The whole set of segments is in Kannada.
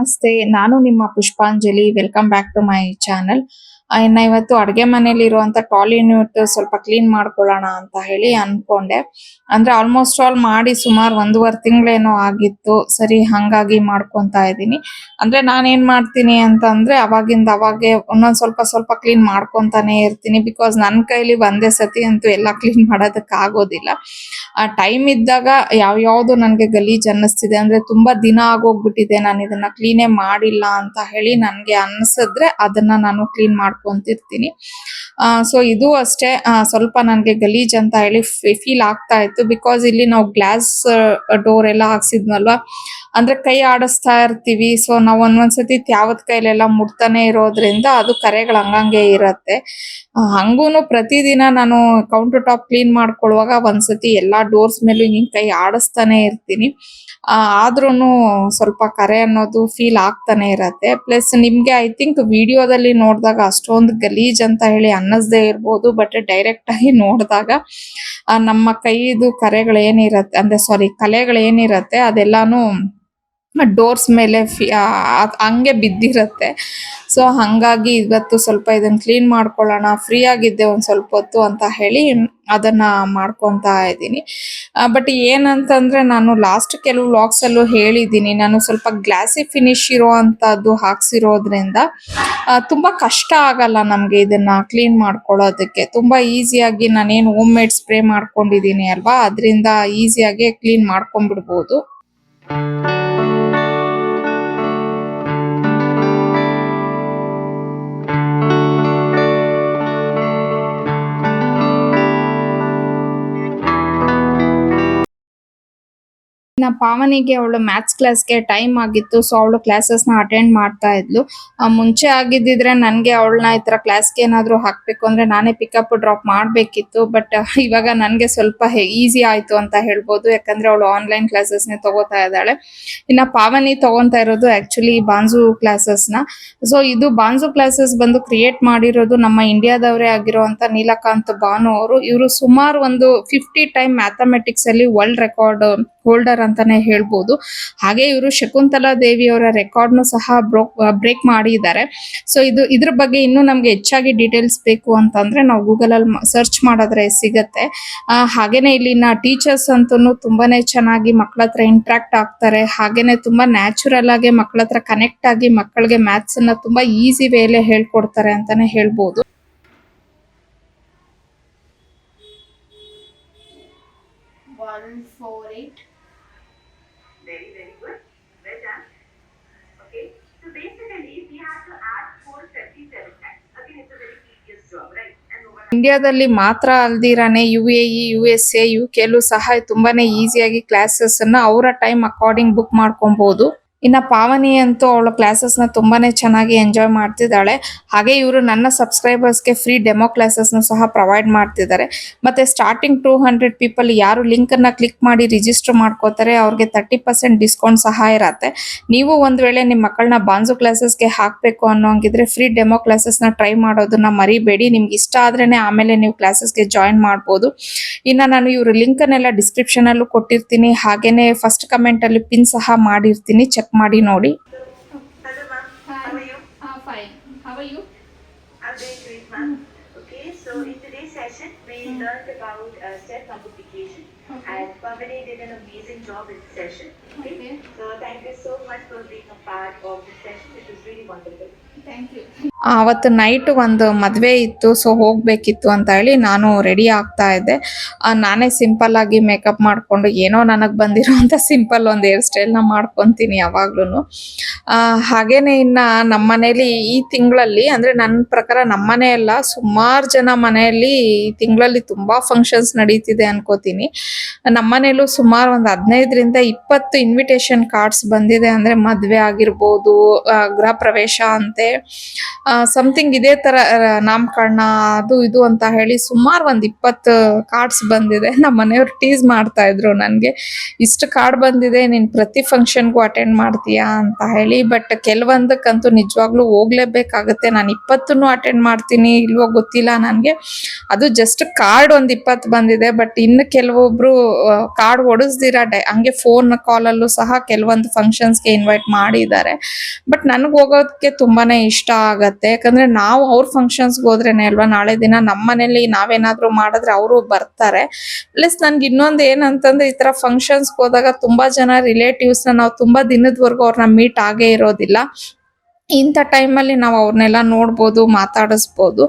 ನಮಸ್ತೆ. ನಾನು ನಿಮ್ಮ Pushpanjali. Welcome back to my channel ಇನ್ನ ಇವತ್ತು ಅಡ್ಗೆ ಮನೇಲಿ ಇರುವಂತ ಟಾಯ್ಲೆಟ್ ಸ್ವಲ್ಪ ಕ್ಲೀನ್ ಮಾಡ್ಕೊಳ್ಳೋಣ ಅಂತ ಹೇಳಿ ಅನ್ಕೊಂಡೆ. ಅಂದ್ರೆ ಆಲ್ಮೋಸ್ಟ್ ಆಲ್ ಮಾಡಿ ಸುಮಾರು ಒಂದೂವರೆ ತಿಂಗಳೇನೋ ಆಗಿತ್ತು. ಸರಿ, ಹಂಗಾಗಿ ಮಾಡ್ಕೊಂತ ಇದ್ದೀನಿ. ಅಂದ್ರೆ ನಾನು ಏನ್ ಮಾಡ್ತೀನಿ ಅಂತ ಅಂದ್ರೆ ಅವಾಗಿಂದ ಅವಾಗೆ ಒಂದೊಂದ್ ಸ್ವಲ್ಪ ಸ್ವಲ್ಪ ಕ್ಲೀನ್ ಮಾಡ್ಕೊಂತಾನೆ ಇರ್ತೀನಿ. ಬಿಕಾಸ್ ನನ್ನ ಕೈಲಿ ಒಂದೇ ಸತಿ ಅಂತೂ ಎಲ್ಲ ಕ್ಲೀನ್ ಮಾಡೋದಕ್ಕೆ ಆಗೋದಿಲ್ಲ. ಆ ಟೈಮ್ ಇದ್ದಾಗ ಯಾವ ಯಾವ್ದು ನನ್ಗೆ ಗಲೀಜ್ ಅನ್ನಿಸ್ತಿದೆ. ಅಂದ್ರೆ ತುಂಬಾ ದಿನ ಆಗೋಗ್ಬಿಟ್ಟಿದೆ. ನಾನು ಇದನ್ನ ಕ್ಲೀನೇ ಮಾಡಿಲ್ಲ ಅಂತ ಹೇಳಿ ನನ್ಗೆ ಅನ್ಸಿದ್ರೆ ಅದನ್ನ ನಾನು ಕ್ಲೀನ್ ಮಾಡ್ಕೊಂತಿರ್ತೀನಿ ಸೊ ಇದು ಅಷ್ಟೇ. ಸ್ವಲ್ಪ ನನಗೆ ಗಲೀಜ್ ಅಂತ ಹೇಳಿ ಫೀಲ್ ಆಗ್ತಾ ಇತ್ತು. ಬಿಕಾಸ್ ಇಲ್ಲಿ ನಾವು ಗ್ಲಾಸ್ ಡೋರ್ ಎಲ್ಲ ಹಾಕ್ಸಿದ್ನಲ್ವಾ? ಅಂದ್ರೆ ಕೈ ಆಡಿಸ್ತಾ ಇರ್ತೀವಿ. ಸೊ ನಾವ್ ಒಂದೊಂದ್ಸತಿ ತ್ಯಾವತ್ ಕೈಲೆಲ್ಲ ಮುಟ್ತಾನೆ ಇರೋದ್ರಿಂದ ಅದು ಕರೆಗಳು ಹಂಗಂಗೆ ಇರತ್ತೆ. ಹಂಗೂನು ಪ್ರತಿದಿನ ನಾನು ಕೌಂಟರ್ ಟಾಪ್ ಕ್ಲೀನ್ ಮಾಡ್ಕೊಳ್ಳುವಾಗ ಒಂದ್ಸತಿ ಎಲ್ಲಾ ಡೋರ್ಸ್ ಮೇಲೂ ಹಿಂಗ್ ಕೈ ಆಡಿಸ್ತಾನೆ ಇರ್ತೀನಿ. ಆದ್ರೂ ಆದ್ರೂನು ಸ್ವಲ್ಪ ಕರೆ ಅನ್ನೋದು ಫೀಲ್ ಆಗ್ತಾನೆ ಇರತ್ತೆ. ಪ್ಲಸ್ ನಿಮ್ಗೆ ಐ ಥಿಂಕ್ ವಿಡಿಯೋದಲ್ಲಿ ನೋಡಿದಾಗ ಅಷ್ಟೊಂದು ಗಲೀಜ್ ಅಂತ ಹೇಳಿ ಅನ್ನಿಸ್ದೇ ಇರ್ಬೋದು. ಬಟ್ ಡೈರೆಕ್ಟ್ ಆಗಿ ನೋಡಿದಾಗ ನಮ್ಮ ಕೈದು ಕರೆಗಳು ಏನಿರತ್ತೆ ಅಂದ್ರೆ ಸಾರಿ ಕಲೆಗಳು ಏನಿರತ್ತೆ ಅದೆಲ್ಲಾನು ಡೋರ್ಸ್ ಮೇಲೆ ಹಂಗೆ ಬಿದ್ದಿರತ್ತೆ. ಸೊ ಹಂಗಾಗಿ ಇವತ್ತು ಸ್ವಲ್ಪ ಇದನ್ನ ಕ್ಲೀನ್ ಮಾಡ್ಕೊಳ್ಳೋಣ ಫ್ರೀ ಆಗಿದ್ದೆ ಒಂದ್ ಸ್ವಲ್ಪ ಹೊತ್ತು ಅಂತ ಹೇಳಿ ಅದನ್ನ ಮಾಡ್ಕೊಂತ ಇದ್ದೀನಿ. ಬಟ್ ಏನಂತಂದ್ರೆ ನಾನು ಲಾಸ್ಟ್ ಕೆಲವು ವ್ಲಾಗ್ಸ್ ಅಲ್ಲೂ ಹೇಳಿದ್ದೀನಿ. ನಾನು ಸ್ವಲ್ಪ ಗ್ಲಾಸಿ ಫಿನಿಶ್ ಇರುವಂತದ್ದು ಹಾಕ್ಸಿರೋದ್ರಿಂದ ಆ, ತುಂಬಾ ಕಷ್ಟ ಆಗಲ್ಲ ನಮ್ಗೆ ಇದನ್ನ ಕ್ಲೀನ್ ಮಾಡ್ಕೊಳ್ಳೋದಕ್ಕೆ. ತುಂಬಾ ಈಸಿಯಾಗಿ ನಾನೇನು ಹೋಮ್ ಮೇಡ್ ಸ್ಪ್ರೇ ಮಾಡ್ಕೊಂಡಿದ್ದೀನಿ ಅಲ್ವಾ? ಅದರಿಂದ ಈಸಿಯಾಗಿ ಕ್ಲೀನ್ ಮಾಡ್ಕೊಂಡ್ಬಿಡ್ಬೋದು. ಇನ್ನ ಪಾವನಿಗೆ ಅವಳು ಮ್ಯಾಥ್ಸ್ ಕ್ಲಾಸ್ಗೆ ಟೈಮ್ ಆಗಿತ್ತು ಸೊ ಅವಳು ಕ್ಲಾಸಸ್ನ ಅಟೆಂಡ್ ಮಾಡ್ತಾ ಇದ್ಲು. ಮುಂಚೆ ಆಗಿದ್ದಿದ್ರೆ ನನಗೆ ಅವಳನ್ನ ಈ ತರ ಕ್ಲಾಸ್ಗೆ ಏನಾದ್ರು ಹಾಕ್ಬೇಕು ಅಂದ್ರೆ ನಾನೇ ಪಿಕಪ್ ಡ್ರಾಪ್ ಮಾಡ್ಬೇಕಿತ್ತು ಬಟ್ ಇವಾಗ ನನಗೆ ಸ್ವಲ್ಪ ಈಸಿ ಆಯ್ತು ಅಂತ ಹೇಳ್ಬೋದು. ಯಾಕಂದ್ರೆ ಅವಳು ಆನ್ಲೈನ್ ಕ್ಲಾಸಸ್ ನೇ ತಗೋತಾ ಇದ್ದಾಳೆ. ಇನ್ನ ಪಾವನಿ ತಗೊಂತಾ ಇರೋದು ಆಕ್ಚುಲಿ ಬಾಂಜು ಕ್ಲಾಸಸ್ನ. ಸೊ ಇದು ಬಾಂಜು ಕ್ಲಾಸಸ್ ಬಂದು ಕ್ರಿಯೇಟ್ ಮಾಡಿರೋದು ನಮ್ಮ ಇಂಡಿಯಾದವರೇ ಆಗಿರುವಂತ ನೀಲಕಾಂತ್ ಬಾನು ಅವರು. ಇವರು ಸುಮಾರು ಒಂದು ಫಿಫ್ಟಿ ಟೈಮ್ ಮ್ಯಾಥಮೆಟಿಕ್ಸ್ ಅಲ್ಲಿ ವರ್ಲ್ಡ್ ರೆಕಾರ್ಡ್ ಹೋಲ್ಡರ್ ಅಂತಾನೆ ಹೇಳ್ಬೋದು. ಹಾಗೆ ಇವರು ಶಕುಂತಲಾ ದೇವಿ ಅವರ ರೆಕಾರ್ಡ್ನು ಸಹ ಬ್ರೇಕ್ ಮಾಡಿದ್ದಾರೆ. ಸೊ ಇದು, ಇದ್ರ ಬಗ್ಗೆ ಇನ್ನೂ ನಮಗೆ ಹೆಚ್ಚಾಗಿ ಡೀಟೇಲ್ಸ್ ಬೇಕು ಅಂತಂದ್ರೆ ನಾವು ಗೂಗಲ್ ಅಲ್ಲಿ ಸರ್ಚ್ ಮಾಡಿದ್ರೆ ಸಿಗತ್ತೆ. ಹಾಗೆಯೇ ಹಾಗೇನೆ ಇಲ್ಲಿನ ಟೀಚರ್ಸ್ ಅಂತೂ ತುಂಬಾನೇ ಚೆನ್ನಾಗಿ ಮಕ್ಕಳ ಹತ್ರ ಇಂಟ್ರಾಕ್ಟ್ ಆಗ್ತಾರೆ. ಹಾಗೇನೆ ತುಂಬಾ ನ್ಯಾಚುರಲ್ ಆಗಿ ಮಕ್ಕಳ ಹತ್ರ ಕನೆಕ್ಟ್ ಆಗಿ ಮಕ್ಕಳಿಗೆ ಮ್ಯಾಥ್ಸ್ ಅನ್ನ ತುಂಬಾ ಈಸಿ ವೇಲೆ ಹೇಳ್ಕೊಡ್ತಾರೆ ಅಂತಾನೆ ಹೇಳ್ಬೋದು. ಇಂಡಿಯಾದಲ್ಲಿ ಮಾತ್ರ ಅಲ್ದಿರಾನೆ U A E U S A U ಕೆಲು ಸಹ ತುಂಬಾನೇ ಈಸಿಯಾಗಿ ಕ್ಲಾಸಸ್ ಅನ್ನ ಅವರ ಟೈಮ್ ಅಕಾರ್ಡಿಂಗ್ ಬುಕ್ ಮಾಡ್ಕೊಬಹುದು ಇನ್ನ ಪಾವನಿ ಅಂತೂ ಅವಳ ಕ್ಲಾಸಸ್ನ ತುಂಬಾನೇ ಚೆನ್ನಾಗಿ ಎಂಜಾಯ್ ಮಾಡ್ತಿದ್ದಾಳೆ. ಹಾಗೆ ಇವರು ನನ್ನ ಸಬ್ಸ್ಕ್ರೈಬರ್ಸ್ಗೆ ಫ್ರೀ ಡೆಮೋ ಕ್ಲಾಸಸ್ನ ಸಹ ಪ್ರೊವೈಡ್ ಮಾಡ್ತಿದ್ದಾರೆ. ಮತ್ತೆ ಸ್ಟಾರ್ಟಿಂಗ್ ಟೂ ಹಂಡ್ರೆಡ್ ಪೀಪಲ್ ಯಾರು ಲಿಂಕ್ ಅನ್ನ ಕ್ಲಿಕ್ ಮಾಡಿ ರಿಜಿಸ್ಟರ್ ಮಾಡ್ಕೋತಾರೆ, ಅವ್ರಿಗೆ ತರ್ಟಿ ಪರ್ಸೆಂಟ್ ಡಿಸ್ಕೌಂಟ್ ಸಹ ಇರತ್ತೆ. ನೀವು ಒಂದ್ ವೇಳೆ ನಿಮ್ಮ ಮಕ್ಕಳನ್ನ ಬಾನ್ಸು ಕ್ಲಾಸಸ್ಗೆ ಹಾಕ್ಬೇಕು ಅನ್ನೋಂಗಿದ್ರೆ ಫ್ರೀ ಡೆಮೋ ನ ಟ್ರೈ ಮಾಡೋದನ್ನ ಮರಿಬೇಡಿ. ನಿಮ್ಗೆ ಇಷ್ಟ ಆದ್ರೆ ಆಮೇಲೆ ನೀವು ಕ್ಲಾಸಸ್ಗೆ ಜಾಯಿನ್ ಮಾಡ್ಬೋದು. ಇನ್ನ ನಾನು ಇವ್ರ ಲಿಂಕ್ ಅನ್ನೆಲ್ಲ ಡಿಸ್ಕ್ರಿಪ್ಷನ್ ಅಲ್ಲೂ ಕೊಟ್ಟಿರ್ತೀನಿ. ಹಾಗೇನೆ ಫಸ್ಟ್ ಕಮೆಂಟ್ ಅಲ್ಲಿ ಪಿನ್ ಸಹ ಮಾಡಿರ್ತೀನಿ. Check ಮಾಡಿ ನೋಡಿ Hello, ma'am. How are you? fine. How are you? I'm doing great, ma'am. Okay, so in today's session, we learned about uh, self multiplication, Okay. and Pavani did an amazing job in the session. Okay. Okay. So thank you so much for being a part of the session. It was really wonderful. Thank you. ಅವತ್ತು ನೈಟ್ ಒಂದು ಮದುವೆ ಇತ್ತು ಸೊ ಹೋಗ್ಬೇಕಿತ್ತು ಅಂತ ಹೇಳಿ ನಾನು ರೆಡಿ ಆಗ್ತಾ ಇದ್ದೆ. ನಾನೇ ಸಿಂಪಲ್ ಆಗಿ ಮೇಕಪ್ ಮಾಡ್ಕೊಂಡು ಏನೋ ನನಗೆ ಬಂದಿರೋಂಥ ಸಿಂಪಲ್ ಒಂದು ಹೇರ್ ಸ್ಟೈಲ್ನ ಮಾಡ್ಕೊತೀನಿ ಯಾವಾಗ್ಲೂ ಹಾಗೇನೆ ಇನ್ನ ನಮ್ಮ ಮನೇಲಿ ಈ ತಿಂಗಳಲ್ಲಿ, ಅಂದ್ರೆ ನನ್ನ ಪ್ರಕಾರ ನಮ್ಮ ಅಲ್ಲ, ಸುಮಾರು ಜನ ಮನೆಯಲ್ಲಿ ಈ ತಿಂಗಳಲ್ಲಿ ತುಂಬಾ ಫಂಕ್ಷನ್ಸ್ ನಡೀತಿದೆ ಅನ್ಕೋತೀನಿ. ನಮ್ಮ ಮನೇಲೂ ಸುಮಾರು ಒಂದು ಹದಿನೈದರಿಂದ ಇಪ್ಪತ್ತು ಇನ್ವಿಟೇಷನ್ ಕಾರ್ಡ್ಸ್ ಬಂದಿದೆ, ಅಂದ್ರೆ ಮದುವೆ ಆಗಿರ್ಬೋದು ಗೃಹ ಪ್ರವೇಶ ಅಂತೆ. ಸಮಥಿಂಗ್ ಇದೇ ತರ ನಾಮಕರಣ ಅದು ಇದು ಅಂತ ಹೇಳಿ ಸುಮಾರು ಒಂದ್ ಇಪ್ಪತ್ತು ಕಾರ್ಡ್ಸ್ ಬಂದಿದೆ. ನಮ್ಮ ಮನೆಯವ್ರು ಟೀಸ್ ಮಾಡ್ತಾ ಇದ್ರು ನನಗೆ, ಇಷ್ಟು ಕಾರ್ಡ್ ಬಂದಿದೆ, ನೀನ್ ಪ್ರತಿ ಫಂಕ್ಷನ್ಗೂ ಅಟೆಂಡ್ ಮಾಡ್ತೀಯಾ ಅಂತ ಹೇಳಿ ಬಟ್ ಕೆಲವೊಂದಕ್ಕಂತೂ ನಿಜವಾಗ್ಲೂ ಹೋಗ್ಲೇಬೇಕಾಗುತ್ತೆ. ನಾನು ಇಪ್ಪತ್ತನ್ನು ಅಟೆಂಡ್ ಮಾಡ್ತೀನಿ, ಇಲ್ವೋ ಗೊತ್ತಿಲ್ಲ ನನಗೆ. ಅದು ಜಸ್ಟ್ ಕಾರ್ಡ್ ಒಂದ್ ಇಪ್ಪತ್ತು ಬಂದಿದೆ ಬಟ್ ಇನ್ನು ಕೆಲವೊಬ್ರು ಕಾರ್ಡ್ ಹೊಡಿಸ್ದಿರ ಡೈ, ಹಂಗೆ ಫೋನ್ ಕಾಲಲ್ಲೂ ಸಹ ಕೆಲವೊಂದು ಫಂಕ್ಷನ್ಸ್ಗೆ ಇನ್ವೈಟ್ ಮಾಡಿದ್ದಾರೆ. ಬಟ್ ನನಗೆ ಹೋಗೋದಕ್ಕೆ ತುಂಬಾನೇ ಇಷ್ಟ ಆಗತ್ತೆ. ಯಾಕಂದ್ರೆ ನಾವು ಅವ್ರ ಫಂಕ್ಷನ್ಸ್ಗೆ ಹೋದ್ರೇನೆ ಅಲ್ವಾ? ನಾಳೆ ದಿನ ನಮ್ಮ ಮನೇಲಿ ನಾವೇನಾದ್ರೂ ಮಾಡಿದ್ರೆ ಅವರು ಬರ್ತಾರೆ. ಪ್ಲಸ್ ನನ್ಗೆ ಇನ್ನೊಂದು ಏನಂತಂದ್ರೆ ಈ ತರ ಫಂಕ್ಷನ್ಸ್ಗೆ ಹೋದಾಗ ತುಂಬಾ ಜನ ರಿಲೇಟಿವ್ಸ್ನ ನಾವು ತುಂಬಾ ದಿನದವರೆಗೂ ಅವ್ರನ್ನ ಮೀಟ್ ಆಗೇ ಇರೋದಿಲ್ಲ. ಇಂಥ ಟೈಮಲ್ಲಿ ನಾವು ಅವ್ರನ್ನೆಲ್ಲ ನೋಡ್ಬೋದು, ಮಾತಾಡಿಸ್ಬೋದು.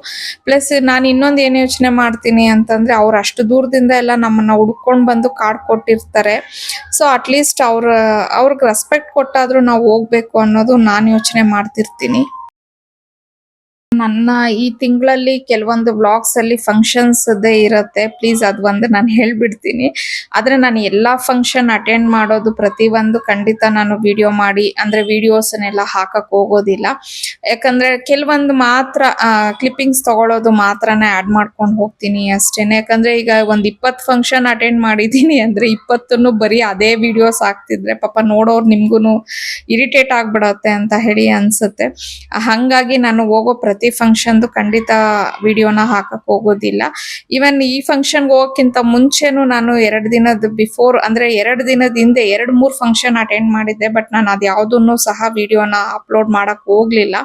ಪ್ಲಸ್ ನಾನು ಇನ್ನೊಂದು ಏನು ಯೋಚನೆ ಮಾಡ್ತೀನಿ ಅಂತಂದ್ರೆ ಅವ್ರು ಅಷ್ಟು ದೂರದಿಂದ ಎಲ್ಲ ನಮ್ಮನ್ನ ಹುಡ್ಕೊಂಡು ಬಂದು ಕಾರ್ಡ್ ಕೊಟ್ಟಿರ್ತಾರೆ. ಸೊ ಅಟ್ಲೀಸ್ಟ್ ಅವ್ರ, ಅವ್ರಿಗೆ ರೆಸ್ಪೆಕ್ಟ್ ಕೊಟ್ಟಾದರೂ ನಾವು ಹೋಗ್ಬೇಕು ಅನ್ನೋದು ನಾನು ಯೋಚನೆ ಮಾಡ್ತಿರ್ತೀನಿ. ನನ್ನ ಈ ತಿಂಗಳಲ್ಲಿ ಕೆಲವೊಂದು ವ್ಲಾಗ್ಸ್ ಅಲ್ಲಿ ಫಂಕ್ಷನ್ಸ್ ಇರತ್ತೆ. ಪ್ಲೀಸ್ ಅದು ಒಂದು ನಾನು ಹೇಳ್ಬಿಡ್ತೀನಿ. ಆದ್ರೆ ನಾನು ಎಲ್ಲಾ ಫಂಕ್ಷನ್ ಅಟೆಂಡ್ ಮಾಡೋದು ಪ್ರತಿಯೊಂದು ಖಂಡಿತ ನಾನು ವಿಡಿಯೋ ಮಾಡಿ, ಅಂದ್ರೆ ವಿಡಿಯೋಸನ್ನೆಲ್ಲ ಹಾಕಕ್ ಹೋಗೋದಿಲ್ಲ. ಯಾಕಂದ್ರೆ ಕೆಲವೊಂದು ಮಾತ್ರ ಕ್ಲಿಪ್ಪಿಂಗ್ಸ್ ತಗೊಳ್ಳೋದು ಮಾತ್ರನೇ ಆಡ್ ಮಾಡ್ಕೊಂಡು ಹೋಗ್ತೀನಿ ಅಷ್ಟೇನೆ. ಯಾಕಂದ್ರೆ ಈಗ ಒಂದ್ ಇಪ್ಪತ್ ಫಂಕ್ಷನ್ ಅಟೆಂಡ್ ಮಾಡಿದೀನಿ ಅಂದ್ರೆ ಇಪ್ಪತ್ತನ್ನು ಬರೀ ಅದೇ ವಿಡಿಯೋಸ್ ಹಾಕ್ತಿದ್ರೆ ಪಾಪ ನೋಡೋರು ನಿಮ್ಗೂನು ಇರಿಟೇಟ್ ಆಗ್ಬಿಡತ್ತೆ ಅಂತ ಹೇಳಿ ಅನ್ಸುತ್ತೆ. ಹಂಗಾಗಿ ನಾನು ಹೋಗೋ ಪ್ರತಿ ಫಂಕ್ಷನ್ದು ಖಂಡಿತ ವಿಡಿಯೋನ ಹಾಕಕ್ ಹೋಗೋದಿಲ್ಲ. ಈವನ್ ಈ ಫಂಕ್ಷನ್ಗೆ ಹೋಗೋಕ್ಕಿಂತ ಮುಂಚೆನೂ ನಾನು ಎರಡು ದಿನದ ಬಿಫೋರ್ ಅಂದ್ರೆ ಎರಡು ದಿನದ ಹಿಂದೆ ಎರಡು ಮೂರ್ ಫಂಕ್ಷನ್ ಅಟೆಂಡ್ ಮಾಡಿದ್ದೆ ಬಟ್ ನಾನು ಅದ್ ಯಾವ್ದನ್ನು ಸಹ ವಿಡಿಯೋನ ಅಪ್ಲೋಡ್ ಮಾಡಕ್ ಹೋಗ್ಲಿಲ್ಲ.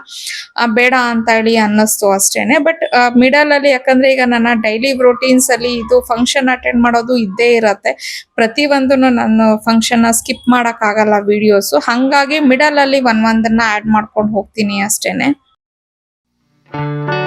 ಬೇಡ ಅಂತ ಹೇಳಿ ಅನ್ನಿಸ್ತು ಅಷ್ಟೇನೆ. ಬಟ್ ಮಿಡಲ್ ಅಲ್ಲಿ ಯಾಕಂದ್ರೆ ಈಗ ನನ್ನ ಡೈಲಿ ರೊಟೀನ್ಸ್ ಅಲ್ಲಿ ಇದು ಫಂಕ್ಷನ್ ಅಟೆಂಡ್ ಮಾಡೋದು ಇದ್ದೇ ಇರತ್ತೆ. ಪ್ರತಿಯೊಂದನ್ನು ನಾನು ಫಂಕ್ಷನ್ ಸ್ಕಿಪ್ ಮಾಡಕ್ ಆಗಲ್ಲ ವಿಡಿಯೋಸ್ ಹಂಗಾಗಿ ಮಿಡಲ್ ಅಲ್ಲಿ ಒಂದ್ ಒಂದನ್ನ ಆಡ್ ಮಾಡ್ಕೊಂಡು ಹೋಗ್ತೀನಿ ಅಷ್ಟೇನೆ. Música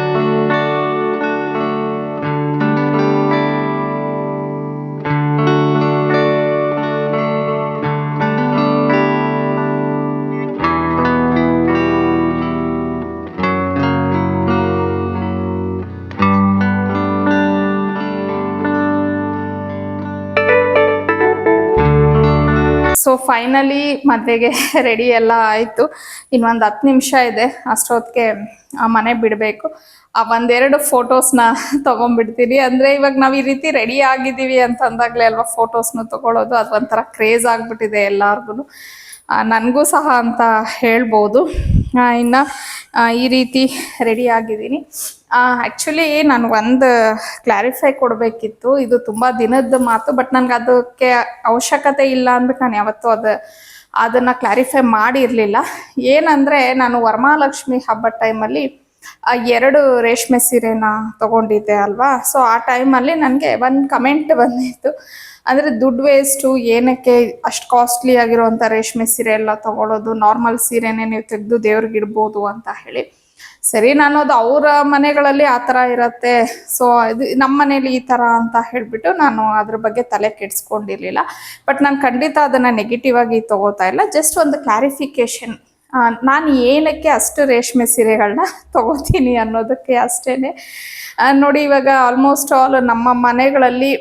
ಸೊ ಫೈನಲಿ ಮದುವೆಗೆ ರೆಡಿ ಎಲ್ಲ ಆಯ್ತು. ಇನ್ನೊಂದು ಹತ್ತು ನಿಮಿಷ ಇದೆ. ಅಷ್ಟೊತ್ತಿಗೆ ಆ ಮನೆ ಬಿಡಬೇಕು. ಆ ಒಂದೆರಡು ಫೋಟೋಸ್ನ ತಗೊಂಡ್ಬಿಡ್ತೀನಿ. ಅಂದ್ರೆ ಇವಾಗ ನಾವು ಈ ರೀತಿ ರೆಡಿ ಆಗಿದ್ದೀವಿ ಅಂತ ಅಂದಾಗಲೇ ಅಲ್ವಾ ಫೋಟೋಸ್ನ ತಗೊಳ್ಳೋದು ಅದು ಒಂಥರ ಕ್ರೇಜ್ ಆಗಿಬಿಟ್ಟಿದೆ ಎಲ್ಲಾರ್ಗು ನನಗೂ ಸಹ ಅಂತ ಹೇಳ್ಬೋದು. ಇನ್ನು ಈ ರೀತಿ ರೆಡಿ ಆಗಿದ್ದೀನಿ. ಆ್ಯಕ್ಚುಲಿ ನಾನು ಒಂದು ಕ್ಲಾರಿಫೈ ಕೊಡಬೇಕಿತ್ತು. ಇದು ತುಂಬ ದಿನದ ಮಾತು ಬಟ್ ನನಗೆ ಅದಕ್ಕೆ ಅವಶ್ಯಕತೆ ಇಲ್ಲ ಅಂದ್ಬಿಟ್ಟು ನಾನು ಯಾವತ್ತೂ ಅದು, ಅದನ್ನು ಕ್ಲಾರಿಫೈ ಮಾಡಿರಲಿಲ್ಲ. ಏನಂದರೆ, ನಾನು ವರಮಹಾಲಕ್ಷ್ಮಿ ಹಬ್ಬದ ಟೈಮಲ್ಲಿ ಎರಡು ರೇಷ್ಮೆ ಸೀರೆನ ತಗೊಂಡಿದ್ದೆ ಅಲ್ವಾ? ಸೊ ಆ ಟೈಮಲ್ಲಿ ನನಗೆ ಒಂದು ಕಮೆಂಟ್ ಬಂದಿತ್ತು. ಅಂದರೆ ದುಡ್ಡು ವೇಸ್ಟು ಏನಕ್ಕೆ ಅಷ್ಟು ಕಾಸ್ಟ್ಲಿ ಆಗಿರುವಂಥ ರೇಷ್ಮೆ ಸೀರೆ ಎಲ್ಲ ತಗೊಳ್ಳೋದು ನಾರ್ಮಲ್ ಸೀರೆನೇ ನೀವು ತೆಗೆದು ದೇವ್ರಿಗೆ ಇಡ್ಬೋದು ಅಂತ ಹೇಳಿ. ಸರಿ, ನಾನು ಅದು ಅವರ ಮನೆಗಳಲ್ಲಿ ಆ ಥರ ಇರತ್ತೆ. ಸೊ ಇದು ನಮ್ಮ ಮನೇಲಿ ಈ ಥರ ಅಂತ ಹೇಳಿಬಿಟ್ಟು ನಾನು ಅದ್ರ ಬಗ್ಗೆ ತಲೆ ಕೆಡಿಸ್ಕೊಂಡಿರಲಿಲ್ಲ. ಬಟ್ ನಾನು ಖಂಡಿತ ಅದನ್ನು ನೆಗೆಟಿವ್ ಆಗಿ ತಗೋತಾ ಇಲ್ಲ. ಜಸ್ಟ್ ಒಂದು ಕ್ಲಾರಿಫಿಕೇಶನ್ ನಾನು ಏನಕ್ಕೆ ಅಷ್ಟು ರೇಷ್ಮೆ ಸೀರೆಗಳನ್ನ ತಗೋತೀನಿ ಅನ್ನೋದಕ್ಕೆ ಅಷ್ಟೇ ನೋಡಿ ಇವಾಗ ಆಲ್ಮೋಸ್ಟ್ ಆಲ್ ನಮ್ಮ ಮನೆಗಳಲ್ಲಿ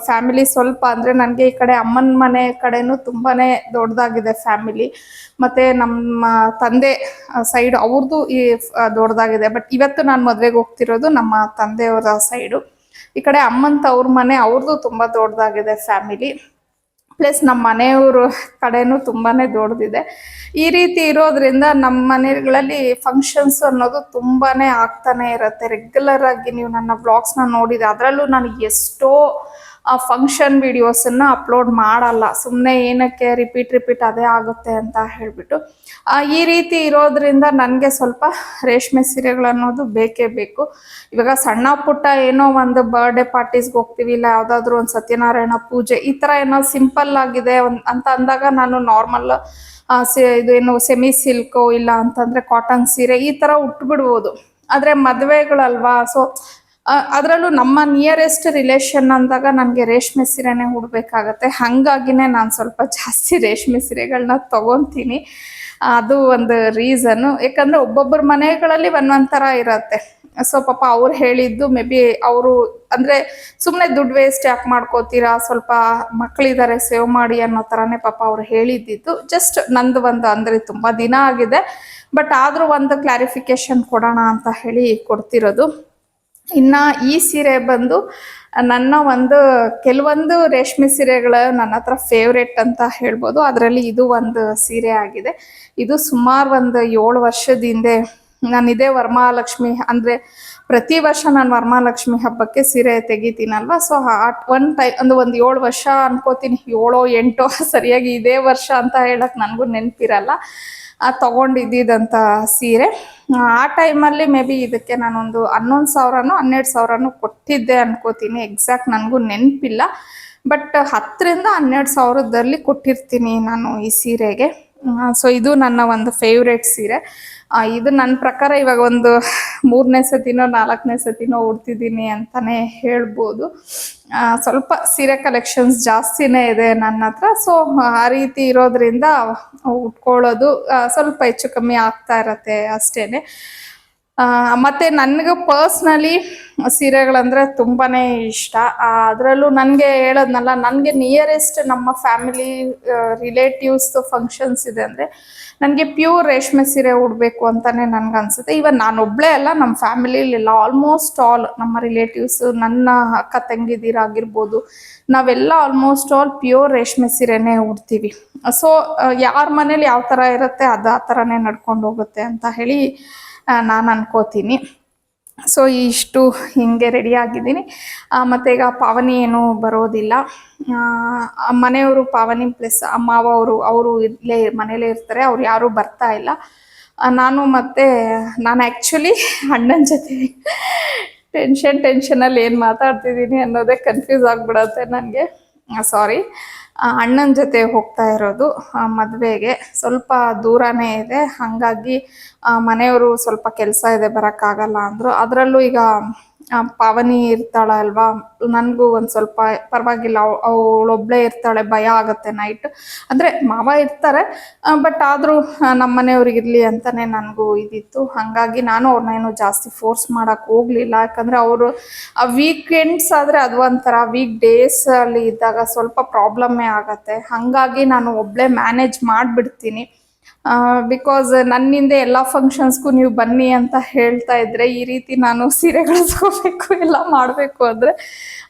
ಫ್ಯಾಮಿಲಿ ಸ್ವಲ್ಪ ಅಂದರೆ ನನಗೆ ಈ ಕಡೆ ಅಮ್ಮನ ಮನೆ ಕಡೆನೂ ತುಂಬಾ ದೊಡ್ಡದಾಗಿದೆ ಫ್ಯಾಮಿಲಿ ಮತ್ತು ನಮ್ಮ ತಂದೆ ಸೈಡ್ ಅವ್ರದ್ದು ಈ ದೊಡ್ಡದಾಗಿದೆ ಬಟ್ ಇವತ್ತು ನಾನು ಮದುವೆಗೆ ಹೋಗ್ತಿರೋದು ನಮ್ಮ ತಂದೆಯವರ ಸೈಡು ಈ ಕಡೆ ಅಮ್ಮಂತ ಅವ್ರ ಮನೆ ಅವ್ರದ್ದು ತುಂಬ ದೊಡ್ಡದಾಗಿದೆ ಫ್ಯಾಮಿಲಿ ಪ್ಲಸ್ ನಮ್ಮ ಮನೆಯವರು ಕಡೆನೂ ತುಂಬಾ ದೊಡ್ಡದಿದೆ. ಈ ರೀತಿ ಇರೋದ್ರಿಂದ ನಮ್ಮ ಮನೆಗಳಲ್ಲಿ ಫಂಕ್ಷನ್ಸ್ ಅನ್ನೋದು ತುಂಬಾ ಆಗ್ತಾನೆ ಇರುತ್ತೆ. ರೆಗ್ಯುಲರ್ ಆಗಿ ನೀವು ನನ್ನ ಬ್ಲಾಗ್ಸ್ನ ನೋಡಿದೆ ಅದರಲ್ಲೂ ನಾನು ಎಷ್ಟೋ ಫಂಕ್ಷನ್ ವಿಡಿಯೋಸನ್ನು ಅಪ್ಲೋಡ್ ಮಾಡಲ್ಲ. ಸುಮ್ಮನೆ ಏನಕ್ಕೆ ರಿಪೀಟ್ ರಿಪೀಟ್ ಅದೇ ಆಗುತ್ತೆ ಅಂತ ಹೇಳಿಬಿಟ್ಟು. ಈ ರೀತಿ ಇರೋದ್ರಿಂದ ನನಗೆ ಸ್ವಲ್ಪ ರೇಷ್ಮೆ ಸೀರೆಗಳು ಅನ್ನೋದು ಬೇಕೇ ಬೇಕು. ಇವಾಗ ಸಣ್ಣ ಪುಟ್ಟ ಏನೋ ಒಂದು ಬರ್ಡೇ ಪಾರ್ಟೀಸ್ಗೆ ಹೋಗ್ತೀವಿ, ಇಲ್ಲ ಯಾವುದಾದ್ರೂ ಒಂದು ಸತ್ಯನಾರಾಯಣ ಪೂಜೆ, ಈ ಥರ ಏನೋ ಸಿಂಪಲ್ ಆಗಿದೆ ಅಂತ ಅಂದಾಗ ನಾನು ನಾರ್ಮಲ್ ಇದೇನು ಸೆಮಿ ಸಿಲ್ಕು ಇಲ್ಲ ಅಂತಂದರೆ ಕಾಟನ್ ಸೀರೆ ಈ ಥರ ಉಟ್ಬಿಡ್ಬೋದು. ಆದರೆ ಮದುವೆಗಳಲ್ವಾ ಸೊ ಅದರಲ್ಲೂ ನಮ್ಮ ನಿಯರೆಸ್ಟ್ ರಿಲೇಷನ್ ಅಂದಾಗ ನನಗೆ ರೇಷ್ಮೆ ಸೀರೆನೇ ಉಡ್ಬೇಕಾಗತ್ತೆ. ಹಾಗಾಗಿನೇ ನಾನು ಸ್ವಲ್ಪ ಜಾಸ್ತಿ ರೇಷ್ಮೆ ಸೀರೆಗಳನ್ನ ತಗೊತೀನಿ. ಅದು ಒಂದು ರೀಸನ್ನು ಯಾಕಂದರೆ ಒಬ್ಬೊಬ್ಬರ ಮನೆಗಳಲ್ಲಿ ಒಂದೊಂದು ಥರ ಇರತ್ತೆ. ಸೊ ಪಾಪ ಅವ್ರು ಹೇಳಿದ್ದು ಮೇ ಬಿ ಅವರು, ಅಂದರೆ ಸುಮ್ಮನೆ ದುಡ್ಡು ವೇಸ್ಟ್ ಯಾಕೆ ಮಾಡ್ಕೋತೀರಾ? ಸ್ವಲ್ಪ ಮಕ್ಕಳಿದ್ದಾರೆ ಸೇವ್ ಮಾಡಿ ಅನ್ನೋ ಥರನೇ ಪಾಪ ಅವ್ರು ಹೇಳಿದ್ದಿದ್ದು. ಜಸ್ಟ್ ನಂದು ಒಂದು, ಅಂದರೆ ತುಂಬ ದಿನ ಆಗಿದೆ. ಬಟ್ ಆದರೂ ಒಂದು ಕ್ಲಾರಿಫಿಕೇಶನ್ ಕೊಡೋಣ ಅಂತ ಹೇಳಿ ಕೊಡ್ತಿರೋದು. ಇನ್ನು ಈ ಸೀರೆ ಬಂದು ನನ್ನ ಒಂದು ಕೆಲವೊಂದು ರೇಷ್ಮೆ ಸೀರೆಗಳ ನನ್ನ ಹತ್ರ ಫೇವ್ರೇಟ್ ಅಂತ ಹೇಳ್ಬೋದು. ಅದರಲ್ಲಿ ಇದು ಒಂದು ಸೀರೆ ಆಗಿದೆ. ಇದು ಸುಮಾರು ಒಂದು ಏಳು ವರ್ಷದ ಹಿಂದೆ ನಾನು ಇದೇ ವರಮಹಾಲಕ್ಷ್ಮಿ ಅಂದರೆ ಪ್ರತಿ ವರ್ಷ ನಾನು ವರಮಹಾಲಕ್ಷ್ಮಿ ಹಬ್ಬಕ್ಕೆ ಸೀರೆ ತೆಗಿತೀನಲ್ವ? ಸೊ ಒನ್ ಟೈ ಒಂದು ಒಂದು ಏಳು ವರ್ಷ ಅನ್ಕೋತೀನಿ. ಏಳೋ ಎಂಟೋ ಸರಿಯಾಗಿ ಇದೇ ವರ್ಷ ಅಂತ ಹೇಳಕ್ಕೆ ನನಗೂ ನೆನಪಿರಲ್ಲ. ಆ ತಗೊಂಡಿದ್ದಂತ ಸೀರೆ. ಆ ಟೈಮಲ್ಲಿ ಮೇ ಬಿ ಇದಕ್ಕೆ ನಾನೊಂದು ಹನ್ನೊಂದು ಸಾವಿರನೂ ಹನ್ನೆರಡು ಸಾವಿರನೂ ಕೊಟ್ಟಿದ್ದೆ ಅನ್ಕೋತೀನಿ. ಎಕ್ಸಾಕ್ಟ್ ನನಗೂ ನೆನಪಿಲ್ಲ. ಬಟ್ ಹತ್ತರಿಂದ ಹನ್ನೆರಡು ಸಾವಿರದಲ್ಲಿ ಕೊಟ್ಟಿರ್ತೀನಿ ನಾನು ಈ ಸೀರೆಗೆ. ಸೊ ಇದು ನನ್ನ ಒಂದು ಫೇವ್ರೇಟ್ ಸೀರೆ. ಆ, ಇದು ನನ್ನ ಪ್ರಕಾರ ಇವಾಗ ಒಂದು ಮೂರನೇ ಸತಿನೋ ನಾಲ್ಕನೇ ಸತಿನೋ ಉಡ್ತಿದ್ದೀನಿ ಅಂತಾನೆ ಹೇಳ್ಬೋದು. ಸ್ವಲ್ಪ ಸೀರೆ ಕಲೆಕ್ಷನ್ಸ್ ಜಾಸ್ತಿನೇ ಇದೆ ನನ್ನ ಹತ್ರ. ಸೊ ಆ ರೀತಿ ಇರೋದ್ರಿಂದ ಉಟ್ಕೊಳ್ಳೋದು ಸ್ವಲ್ಪ ಹೆಚ್ಚು ಕಮ್ಮಿ ಆಗ್ತಾ ಇರತ್ತೆ ಅಷ್ಟೇನೆ. ಆ, ಮತ್ತೆ ನನಗೆ ಪರ್ಸ್ನಲಿ ಸೀರೆಗಳಂದ್ರೆ ತುಂಬಾನೇ ಇಷ್ಟ. ಅದರಲ್ಲೂ ನನಗೆ ಹೇಳೋದ್ನಲ್ಲ, ನನಗೆ ನಿಯರೆಸ್ಟ್ ನಮ್ಮ ಫ್ಯಾಮಿಲಿ ರಿಲೇಟಿವ್ಸ್ ಫಂಕ್ಷನ್ಸ್ ಇದೆ ಅಂದರೆ ನನಗೆ ಪ್ಯೂರ್ ರೇಷ್ಮೆ ಸೀರೆ ಉಡಬೇಕು ಅಂತಾನೆ ನನ್ಗೆ ಅನ್ಸುತ್ತೆ. ಇವನ್ ನಾನು ಒಬ್ಳೇ ಅಲ್ಲ ನಮ್ಮ ಫ್ಯಾಮಿಲಿಲಿಲ್ಲ ಆಲ್ಮೋಸ್ಟ್ ಆಲ್ ನಮ್ಮ ರಿಲೇಟಿವ್ಸ್ ನನ್ನ ಅಕ್ಕ ತಂಗಿದಿರಾಗಿರ್ಬೋದು, ನಾವೆಲ್ಲ ಆಲ್ಮೋಸ್ಟ್ ಆಲ್ ಪ್ಯೂರ್ ರೇಷ್ಮೆ ಸೀರೆನೇ ಉಡ್ತೀವಿ. ಸೊ ಯಾರ ಮನೇಲಿ ಯಾವ ಥರ ಇರುತ್ತೆ ಅದು ಆ ಥರನೇ ನಡ್ಕೊಂಡು ಹೋಗುತ್ತೆ ಅಂತ ಹೇಳಿ ನಾನು ಅನ್ಕೋತೀನಿ. ಸೊ ಇಷ್ಟು ಹಿಂಗೆ ರೆಡಿ ಆಗಿದ್ದೀನಿ. ಮತ್ತು ಈಗ ಪಾವನಿ ಏನು ಬರೋದಿಲ್ಲ. ಮನೆಯವರು ಪಾವನಿ ಪ್ಲಸ್ ಮಾವ ಅವರು ಅವರು ಇಲ್ಲೇ ಮನೇಲೇ ಇರ್ತಾರೆ, ಅವ್ರು ಯಾರೂ ಬರ್ತಾ ಇಲ್ಲ. ನಾನು ಮತ್ತು, ನಾನು ಆ್ಯಕ್ಚುಲಿ ಅಣ್ಣನ ಜೊತೆ ಟೆನ್ಷನ್ ಟೆನ್ಷನಲ್ಲಿ ಏನು ಮಾತಾಡ್ತಿದ್ದೀನಿ ಅನ್ನೋದೇ ಕನ್ಫ್ಯೂಸ್ ಆಗಿಬಿಡತ್ತೆ ನನಗೆ. ಸಾರಿ ಅಣ್ಣನ ಜೊತೆ ಹೋಗ್ತಾ ಇರೋದು ಮದುವೆಗೆ. ಸ್ವಲ್ಪ ದೂರನೇ ಇದೆ. ಹಾಗಾಗಿ ಮನೆಯವರು ಸ್ವಲ್ಪ ಕೆಲಸ ಇದೆ, ಬರೋಕ್ಕಾಗಲ್ಲ ಅಂದರು. ಅದರಲ್ಲೂ ಈಗ ಪಾವನಿ ಇರ್ತಾಳ ಅಲ್ವಾ? ನನಗೂ ಒಂದು ಸ್ವಲ್ಪ ಪರವಾಗಿಲ್ಲ ಅವಳೊಬ್ಳೆ ಇರ್ತಾಳೆ, ಭಯ ಆಗುತ್ತೆ ನೈಟ್ ಅಂದರೆ ಮಾವ ಇರ್ತಾರೆ ಬಟ್ ಆದರೂ ನಮ್ಮ ಇರಲಿ ಅಂತಲೇ ನನಗೂ ಇದಿತ್ತು. ಹಾಗಾಗಿ ನಾನು ಅವ್ರನ್ನೇನು ಜಾಸ್ತಿ ಫೋರ್ಸ್ ಮಾಡೋಕ್ಕೆ ಹೋಗಲಿಲ್ಲ. ಯಾಕಂದರೆ ಅವರು ವೀಕೆಂಡ್ಸ್ ಆದರೆ ಅದು ಒಂಥರ ವೀಕ್ ಡೇಸ್ ಅಲ್ಲಿ ಇದ್ದಾಗ ಸ್ವಲ್ಪ ಪ್ರಾಬ್ಲಮ್ಮೇ ಆಗುತ್ತೆ. ಹಾಗಾಗಿ ನಾನು ಒಬ್ಬಳೇ ಮ್ಯಾನೇಜ್ ಮಾಡಿಬಿಡ್ತೀನಿ. ಬಿಕಾಸ್ ನನ್ನಿಂದ ಎಲ್ಲ ಫಂಕ್ಷನ್ಸ್ಗೂ ನೀವು ಬನ್ನಿ ಅಂತ ಹೇಳ್ತಾ ಇದ್ರೆ ಈ ರೀತಿ ನಾನು ಸೀರೆಗಳು ತಗೋಬೇಕು, ಎಲ್ಲ ಮಾಡಬೇಕು ಅಂದರೆ